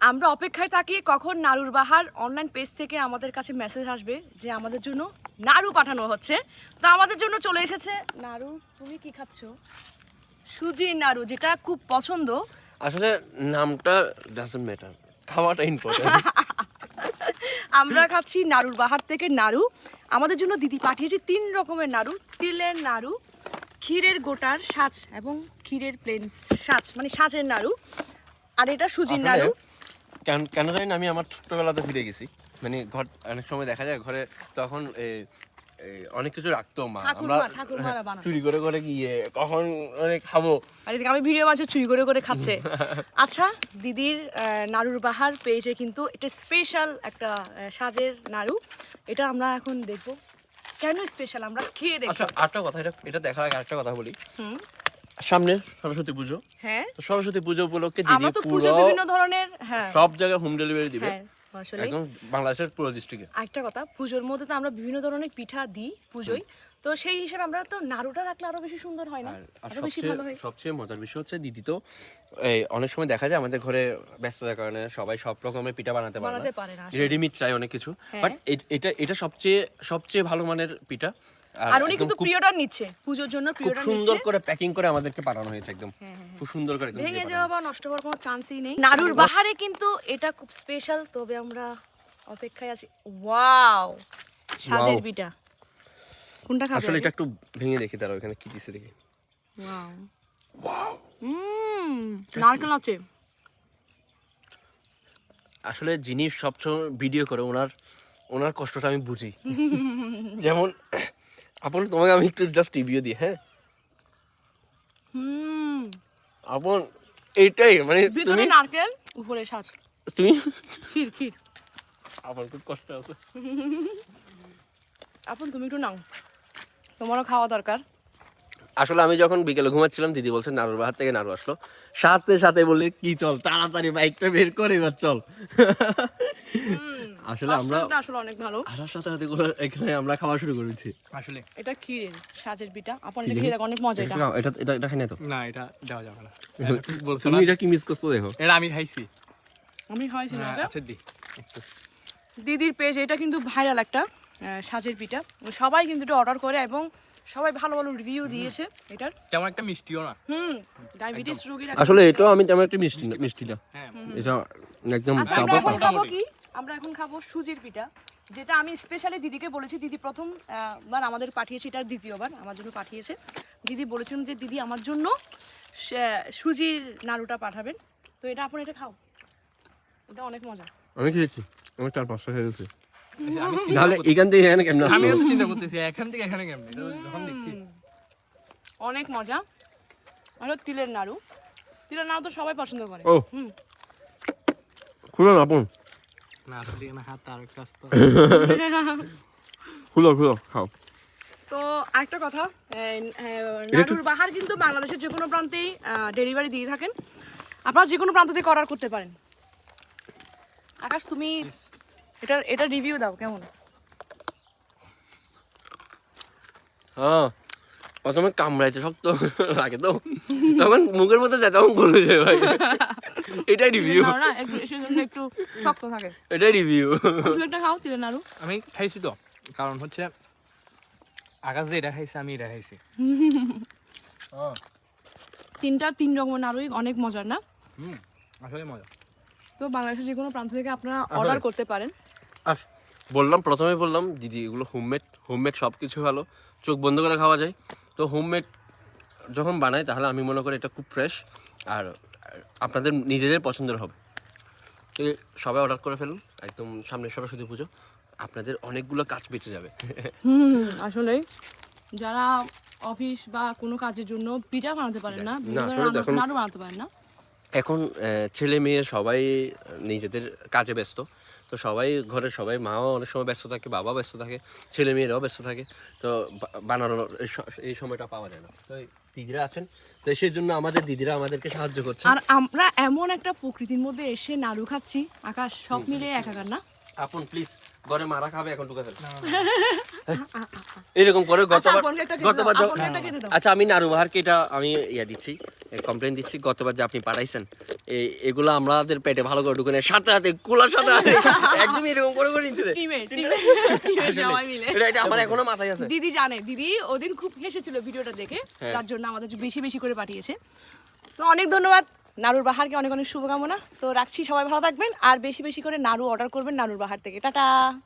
আমরা অপেক্ষায় থাকি কখন নাড়ুর বাহার অনলাইন পেজ থেকে আমাদের কাছে মেসেজ আসবে যে আমাদের জন্য নাড়ু পাঠানো হচ্ছে। তো আমাদের জন্য চলে এসেছে। নাড়ু তুমি কি খাচ্ছ? সুজির নাড়ু যেটা খুব পছন্দ। আসলে নামটা ডাজন্ট ম্যাটার খাওয়াটা ইম্পর্টেন্ট আমরা খাচ্ছি নাড়ুর বাহার থেকে নাড়ু আমাদের জন্য দিদি পাঠিয়েছে তিন রকমের নাড়ু তিলের নাড়ু ক্ষীরের গোটার সাজ এবং ক্ষীরের প্লেন সাজ মানে সাজের নাড়ু আর এটা সুজির নাড়ু কেন কেন জানি না আমি আমার ছোট্টবেলাতে ফিরে গেছি। মানে ঘর অনেক সময় দেখা যায় ঘরে তখন অনেক কিছু রাখতো মা। আমরা চুরি করে করে গিয়ে কখন মানে খাব। আর এদিকে আমি ভিডিও মাঝে চুরি করে করে খাচ্ছে। আচ্ছা দিদির নাড়ুর বাহার পেয়েছে কিন্তু এটা স্পেশাল একটা সাজের নাড়ু। এটা আমরা এখন দেখব। কেন স্পেশাল আমরা খেয়ে আচ্ছা দেখব আরেকটা কথা এটা এটা দেখার আগে আরেকটা কথা বলি। হুম। সামনে? সরস্বতী পুজো। হ্যাঁ। সরস্বতী পুজো উপলক্ষে দিদি তো পুরো বিভিন্ন ধরনের হ্যাঁ। সব জায়গায় হোম ডেলিভারি দিবে। হ্যাঁ একদম বাংলাদেশের পুরো ডিস্ট্রিক্টে আরেকটা কথা পুজোর মধ্যে তো আমরা বিভিন্ন ধরনের পিঠা দিই পুজোয়। তো সেই হিসেবে আমরা তো নাড়ুটা রাখলে আরও বেশি সুন্দর হয় না? আর বেশি সবচেয়ে ভালো হয়? সবচেয়ে মজার বিষয় হচ্ছে দিদি তো এই অনেক সময় দেখা যায় আমাদের ঘরে ব্যস্ততার কারণে সবাই সব রকমের পিঠা বানাতে পারে বানাতে না। রেডিমেড চাই অনেক কিছু। হ্যাঁ। বাট এটা এটা সবচেয়ে সবচেয়ে ভালো মানের পিঠা। আর উনি কিন্তু প্রিয়টার নিচ্ছে পুজোর জন্য খুব প্রিয়টার সুন্দর করে প্যাকিং করে আমাদেরকে পাঠানো হয়েছে একদম হ্যাঁ, হ্যাঁ, খুব সুন্দর করে ভেঙে যাওয়া বা নষ্ট হওয়ার কোনো চান্সই নেই। নাড়ুর বাহারে কিন্তু এটা খুব স্পেশাল তবে আমরা অপেক্ষায় আছি। ওয়াও সাজের পিঠা কোনটা খাবে আসলে এটা একটু ভেঙে দেখি তারা ওখানে কি দিছে দেখি। ওয়াও ওয়াও হুম নারকেল আছে। আসলে যিনি সবসময় ভিডিও করে ওনার ওনার কষ্টটা আমি বুঝি। যেমন আপন তোমাকে আমি একটু জাস্ট রিভিউ দিই হ্যাঁ? হুম। আপন এইটাই মানে ভিতরে তুমি নারকেল উপরে সাজ তুমি ক্ষীর ক্ষীর আমার খুব কষ্ট আছে। আপন তুমি একটু নাও। তোমারও খাওয়া দরকার। আসলে আমি যখন বিকেলে ঘুমাচ্ছিলাম দিদি বলছে নাড়ুর বাহার থেকে নাড়ু আসলো। সাথে সাথে বলে কি চল তাড়াতাড়ি বাইকটা বের করে এবার চল। আসলে আমরা আসলে অনেক ভালো। আসার সাথে সাথে এখানে আমরা খাওয়া শুরু করেছি। আসলে। এটা ক্ষীরের সাজের পিঠা? আপন এটা খেয়ে দেখো? অনেক মজা এটা। এটা এটা এটা খাই না তো? না এটা দেওয়া যাবে না। বলছো তুমি এটা কি মিস করছ দেখো। এটা আমি খাইছি। আমি হয়েছিল হ্যাঁ, এটা? আচ্ছা দি। দিদির পেজ এটা কিন্তু ভাইরাল একটা সাজের পিঠা। সবাই কিন্তু এটা অর্ডার করে এবং সবাই ভালো ভালো রিভিউ দিয়েছে এটার। তেমন একটা মিষ্টিও না। হুম ডায়াবেটিস রোগীর আসলে এটাও আমি তেমন একটা মিষ্টি না মিষ্টি না। হ্যাঁ। এটা একদম আচ্ছা। খাব কি? আমরা এখন খাব সুজির পিঠা যেটা আমি স্পেশালি দিদিকে বলেছি দিদি প্রথম বার আমাদের পাঠিয়েছে এটা দ্বিতীয়বার আমার জন্য পাঠিয়েছে। দিদি বলেছেন যে দিদি আমার জন্য সুজির নাড়ুটা পাঠাবেন। তো এটা আপনার এটা খাও। এটা অনেক মজা। আমি খেয়েছি। আমি চার পাঁচটা খেয়েছি আমি চিন্তা নাহলে করতে- এখান থেকে এখানে কেমন? আমিও আসলো? তো চিন্তা করতেছি এখান থেকে এখানে কেমন? যখন দেখছি। অনেক মজা। আর তিলের নাড়ু। তিলের নাড়ু তো সবাই পছন্দ করে। ও। হুম। খুলো না আপন। না আসলে এখানে হাত আর একটা আসতো খুলো খুলো খাও। তো আরেকটা কথা নাড়ুর বাহার কিন্তু বাংলাদেশের যে কোনো প্রান্তেই ডেলিভারি দিয়ে থাকেন। আপনারা যে কোনো প্রান্ত থেকে অর্ডার করতে পারেন। আকাশ তুমি এটার এটা রিভিউ দাও কেমন? হ্যাঁ শক্ত লাগে তো। তখন মুখের মধ্যে যায় তখন গলে যায় ভাই। এটাই রিভিউ না একটু সেজন্য একটু শক্ত থাকে। এটাই রিভিউ তুমি একটা খাও তিলের নাড়ু আমি খাইছি তো কারণ হচ্ছে আকাশ যে এটা খাইছে আমি এটা খাইছি। তিনটা তিন রকমের নাড়ুই অনেক মজার না? হুম আসলে মজা। তো বাংলাদেশের যে কোনো প্রান্ত থেকে আপনারা অর্ডার করতে পারেন। আর বললাম প্রথমে বললাম দিদি এগুলো হোমমেড হোমমেড সব কিছু ভালো চোখ বন্ধ করে খাওয়া যায়। তো হোমমেড যখন বানাই তাহলে আমি মনে করি এটা খুব ফ্রেশ আর আপনাদের নিজেদের পছন্দের হবে। তো সবাই অর্ডার করে ফেলুন একদম সামনে সরস্বতী পুজো আপনাদের অনেকগুলো কাজ বেঁচে যাবে। হুম আসলে যারা অফিস বা কোনো কাজের জন্য পিঠা বানাতে পারেন না নাড়ু বানাতে পারেন না। এখন ছেলে মেয়ে সবাই নিজেদের কাজে ব্যস্ত। তো সবাই ঘরের সবাই মাও অনেক সময় ব্যস্ত থাকে বাবা ব্যস্ত থাকে ছেলে মেয়েরাও ব্যস্ত থাকে তো বানানোর এই সময়টা পাওয়া যায় না। তো দিদিরা আছেন তো সেই জন্য আমাদের দিদিরা আমাদেরকে সাহায্য করছে আর আমরা এমন একটা প্রকৃতির মধ্যে এসে নাড়ু খাচ্ছি আকাশ সব মিলে একাকার না? আপন প্লিজ ঘরে মারা খাবে এখন ঢুকে ফেল। এরকম করে আচ্ছা, গতবার দাও, গতবার। আচ্ছা আমি নারু বাহারকে এটা আমি ইয়া দিচ্ছি কমপ্লেন দিচ্ছি গতবার যে আপনি পাঠাইছেন এই এগুলো আমাদের পেটে ভালো করে ঢুকে নেয় সাথে সাথে কুলার সাথে সাথে একদম এরকম করে করে নিচ্ছে। এটা এটা আমার এখনও মাথায় আছে। দিদি জানে দিদি ওদিন খুব হেসেছিল ভিডিওটা দেখে হ্যাঁ। তার জন্য আমাদের বেশি বেশি করে পাঠিয়েছে। তো অনেক ধন্যবাদ নাড়ুর বাহারকে অনেক অনেক শুভকামনা। তো রাখছি সবাই, ভালো থাকবেন। আর বেশি বেশি করে নাড়ু অর্ডার করবেন নাড়ুর বাহার থেকে। টাটা!